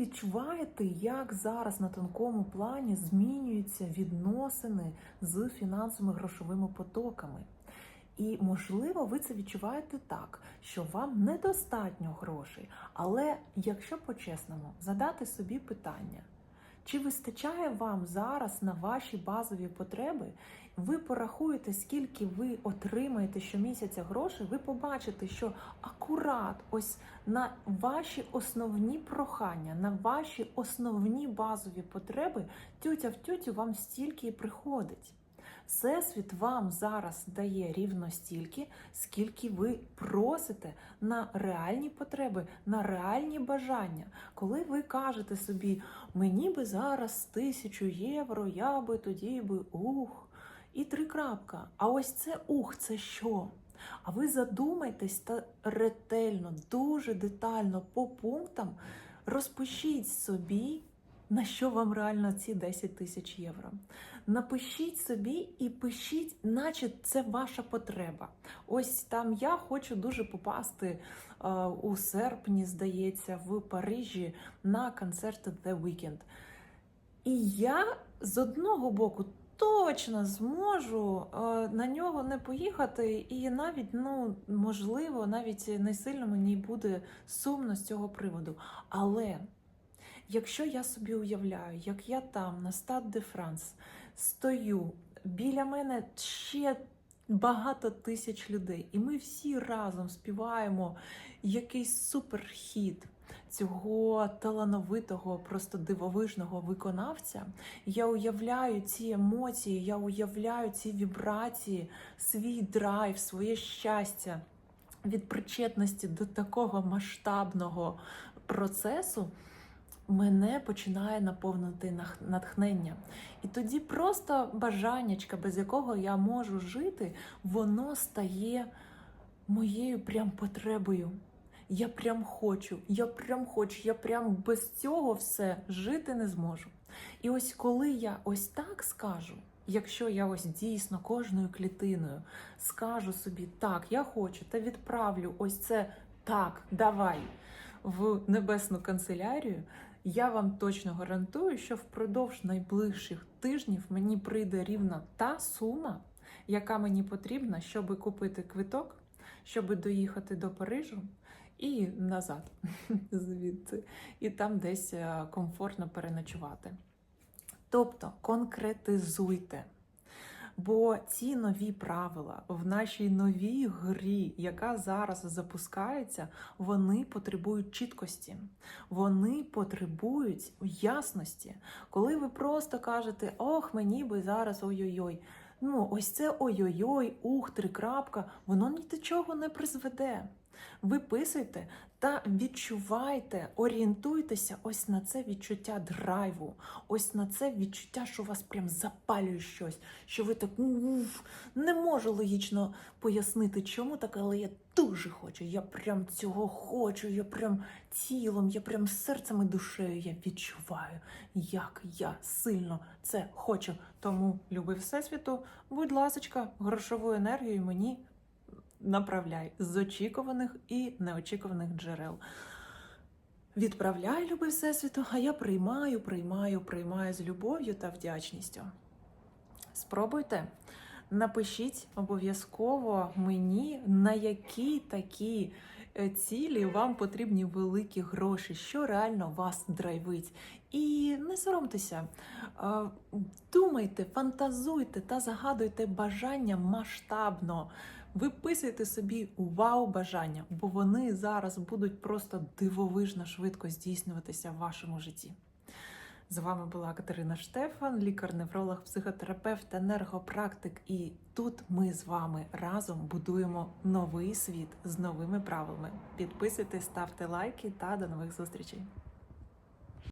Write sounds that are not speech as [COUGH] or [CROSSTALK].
відчуваєте, як зараз на тонкому плані змінюються відносини з фінансовими грошовими потоками. І, можливо, ви це відчуваєте так, що вам недостатньо грошей. Але якщо по-чесному задати собі питання, чи вистачає вам зараз на ваші базові потреби, ви порахуєте, скільки ви отримаєте щомісяця грошей, ви побачите, що акурат ось на ваші основні прохання, на ваші основні базові потреби, тютя в тютю вам стільки і приходить. Всесвіт вам зараз дає рівно стільки, скільки ви просите на реальні потреби, на реальні бажання. Коли ви кажете собі, мені би зараз тисячу євро, я би тоді би ух, і три крапка. А ось це ух, це що? А ви задумайтесь та ретельно, дуже детально по пунктам розпишіть собі, на що вам реально ці 10 тисяч євро. Напишіть собі і пишіть, наче це ваша потреба. Ось там я хочу дуже попасти е, у серпні, здається, в Парижі на концерт The Weekend. І я з одного боку точно зможу е, на нього не поїхати, і навіть, ну, можливо, навіть не сильно мені буде сумно з цього приводу. Але якщо я собі уявляю, як я там на Стад де Франс стою, біля мене ще багато тисяч людей, і ми всі разом співаємо якийсь суперхіт цього талановитого, просто дивовижного виконавця. Я уявляю ці емоції, я уявляю ці вібрації, свій драйв, своє щастя від причетності до такого масштабного процесу. Мене починає наповнити натхнення. І тоді просто бажаннячка, без якого я можу жити, воно стає моєю прям потребою. Я прям хочу, я прям хочу, я прям без цього все жити не зможу. І ось коли я ось так скажу, якщо я ось дійсно кожною клітиною скажу собі, так, я хочу та відправлю ось це так, давай в небесну канцелярію, я вам точно гарантую, що впродовж найближчих тижнів мені прийде рівно та сума, яка мені потрібна, щоб купити квиток, щоб доїхати до Парижу і назад [LAUGHS] звідти, і там десь е, комфортно переночувати. Тобто конкретизуйте. Бо ці нові правила в нашій новій грі, яка зараз запускається, вони потребують чіткості, вони потребують ясності. Коли ви просто кажете, ох, мені би зараз ой-ой-ой. Ну, ось це ой-ой-ой, ух, три крапка, воно ні до чого не призведе. Виписуйте та відчувайте, орієнтуйтеся ось на це відчуття драйву, ось на це відчуття, що вас прям запалює щось, що ви так «Уф, не можу логічно пояснити, чому так, але я дуже хочу. Я прям цього хочу, я прям тілом, я прям серцем і душею я відчуваю, як я сильно це хочу. Тому, любий всесвіту, будь ласочка, грошову енергію мені направляй з очікуваних і неочікуваних джерел. Відправляй, любий всесвіту, а я приймаю, приймаю, приймаю з любов'ю та вдячністю. Спробуйте. Напишіть обов'язково мені, на які такі цілі вам потрібні великі гроші, що реально вас драйвить. І не соромтеся, думайте, фантазуйте та загадуйте бажання масштабно. Виписуйте собі вау-бажання, бо вони зараз будуть просто дивовижно швидко здійснюватися в вашому житті. З вами була Катерина Штефан, лікар-невролог, психотерапевт, енергопрактик. І тут ми з вами разом будуємо новий світ з новими правилами. Підписуйтесь, ставте лайки та до нових зустрічей.